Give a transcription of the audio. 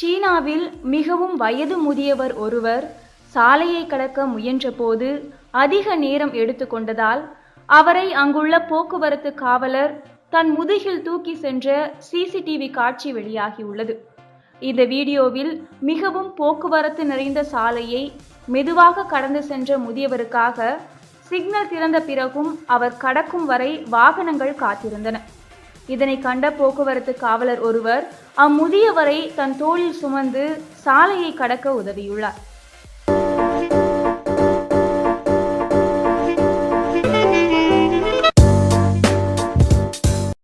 சீனாவில் மிகவும் வயது முதியவர் ஒருவர் சாலையை கடக்க முயன்றபோது அதிக நேரம் எடுத்துக்கொண்டதால் அவரை அங்குள்ள போக்குவரத்து காவலர் தன் முதுகில் தூக்கி சென்ற சிசிடிவி காட்சி வெளியாகியுள்ளது இந்த வீடியோவில் மிகவும் போக்குவரத்து நிறைந்த சாலையை மெதுவாக கடந்து சென்ற முதியவருக்காக சிக்னல் திறந்த பிறகும் அவர் கடக்கும் வரை வாகனங்கள் காத்திருந்தன. இதனை கண்ட போக்குவரத்து காவலர் ஒருவர் அம்முதியவரை தன் தோளில் சுமந்து சாலையை கடக்க உதவியுள்ளார்.